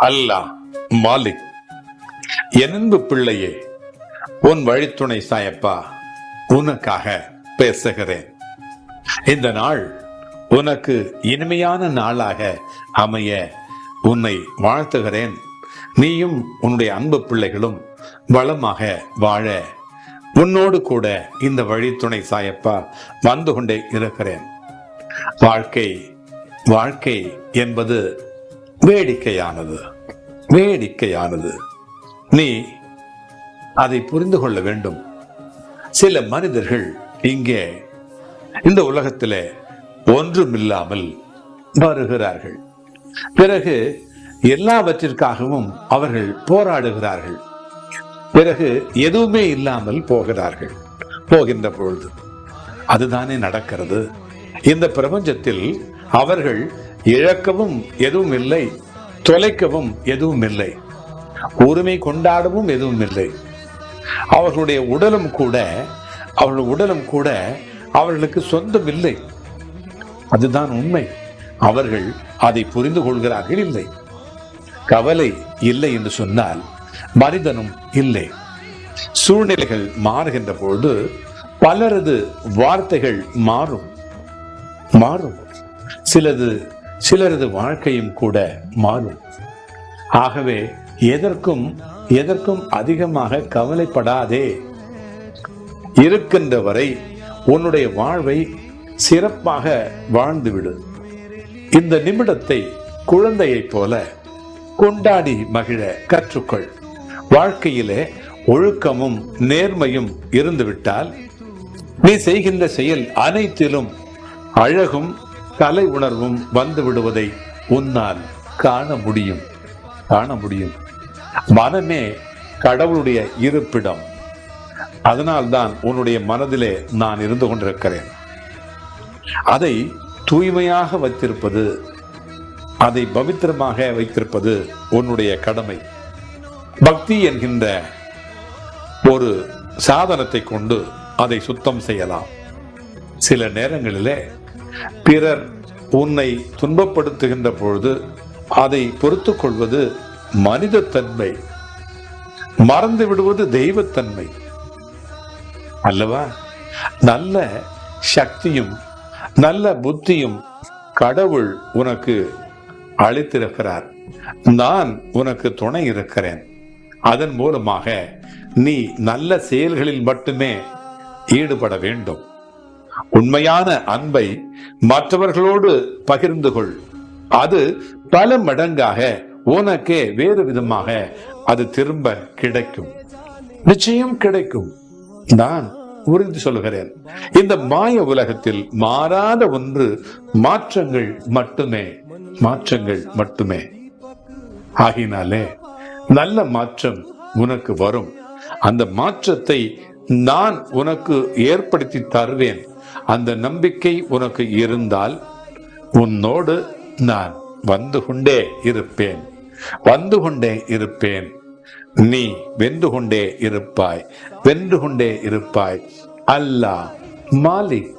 அல்லாஹ் மாலிக் என்பு பிள்ளையே உன் வழித்துணை சாயப்பா உனக்காக பேசுகிறேன். இந்த நாள் உனக்கு இனிமையான நாளாக அமைய உன்னை வாழ்த்துகிறேன். நீயும் உன்னுடைய அன்பு பிள்ளைகளும் வளமாக வாழ உன்னோடு கூட இந்த வழித்துணை சாயப்பா வந்து கொண்டே இருக்கிறேன். வாழ்க்கை வாழ்க்கை என்பது வேடிக்கையானது. வேடிக்கையானது. நீ அதை புரிந்து கொள்ள வேண்டும். சில மனிதர்கள் இங்கே இந்த உலகத்திலே ஒன்றுமில்லாமல் வருகிறார்கள். பிறகு எல்லாவற்றிற்காகவும் அவர்கள் போராடுகிறார்கள். பிறகு எதுவுமே இல்லாமல் போகிறார்கள். போகின்ற பொழுது. அதுதானே நடக்கிறது. இந்த பிரபஞ்சத்தில் அவர்கள் இழக்கவும் எதுவும் இல்லை தொலைக்கவும் எதுவும் இல்லை உரிமை கொண்டாடவும் எதுவும் இல்லை அவர்களுடைய உடலும் கூட அவர்கள் உடலும் கூட அவர்களுக்கு சொந்தம் இல்லை அதுதான் உண்மை. அவர்கள் அதை புரிந்து கொள்கிறார்கள் இல்லை. கவலை இல்லை என்று சொன்னால் மனிதனும் இல்லை. சூழ்நிலைகள் மாறுகின்ற பொழுது பலரது வார்த்தைகள் மாறும். மாறும். சிலது சிலரது வாழ்க்கையும் கூட மாறும். ஆகவே எதற்கும் எதற்கும் அதிகமாக கவலைப்படாதே. இருக்கின்ற வரை உன்னுடைய வாழ்வை சிறப்பாக வாழ்ந்துவிடு. இந்த நிமிடத்தை குழந்தையைப் போல கொண்டாடி மகிழ கற்றுக்கொள். வாழ்க்கையிலே ஒழுக்கமும் நேர்மையும் இருந்துவிட்டால் நீ செய்கின்ற செயல் அனைத்திலும் அழகும் கலை உணர்வும் வந்து விடுவதை உன்னால் காண முடியும். காண முடியும். மனமே கடவுளுடைய இருப்பிடம். அதனால்தான் உன்னுடைய மனதிலே நான் இருந்து கொண்டிருக்கிறேன். அதை தூய்மையாக வைத்திருப்பது அதை பவித்திரமாக வைத்திருப்பது உன்னுடைய கடமை. பக்தி என்கின்ற ஒரு சாதனத்தை கொண்டு அதை சுத்தம் செய்யலாம். சில நேரங்களிலே பிறர் உன்னை துன்பப்படுத்துகின்ற பொழுது அதை பொறுத்துக் கொள்வது மனிதத்தன்மை. மறந்து விடுவது தெய்வத்தன்மை. அல்லவா? நல்ல சக்தியும் நல்ல புத்தியும் கடவுள் உனக்கு அளித்திருக்கிறார். நான் உனக்கு துணை இருக்கிறேன். அதன் மூலமாக நீ நல்ல செயல்களில் மட்டுமே ஈடுபட வேண்டும். உண்மையான அன்பை மற்றவர்களோடு பகிர்ந்து கொள் அது பல மடங்காக உனக்கே வேறு விதமாக அது திரும்ப கிடைக்கும். நிச்சயம் கிடைக்கும். நான் உறுதி சொல்கிறேன் இந்த மாய உலகத்தில் மாறாத ஒன்று மாற்றங்கள் மட்டுமே மாற்றங்கள் மட்டுமே. ஆகினாலே நல்ல மாற்றம் உனக்கு வரும். அந்த மாற்றத்தை நான் உனக்கு ஏற்படுத்தி தருவேன். அந்த நம்பிக்கை உனக்கு இருந்தால் உன்னோடு நான் வந்து கொண்டே இருப்பேன். வந்து கொண்டே இருப்பேன். நீ வென்று கொண்டே இருப்பாய். வென்று கொண்டே இருப்பாய். அல்லாஹ் மாலிக்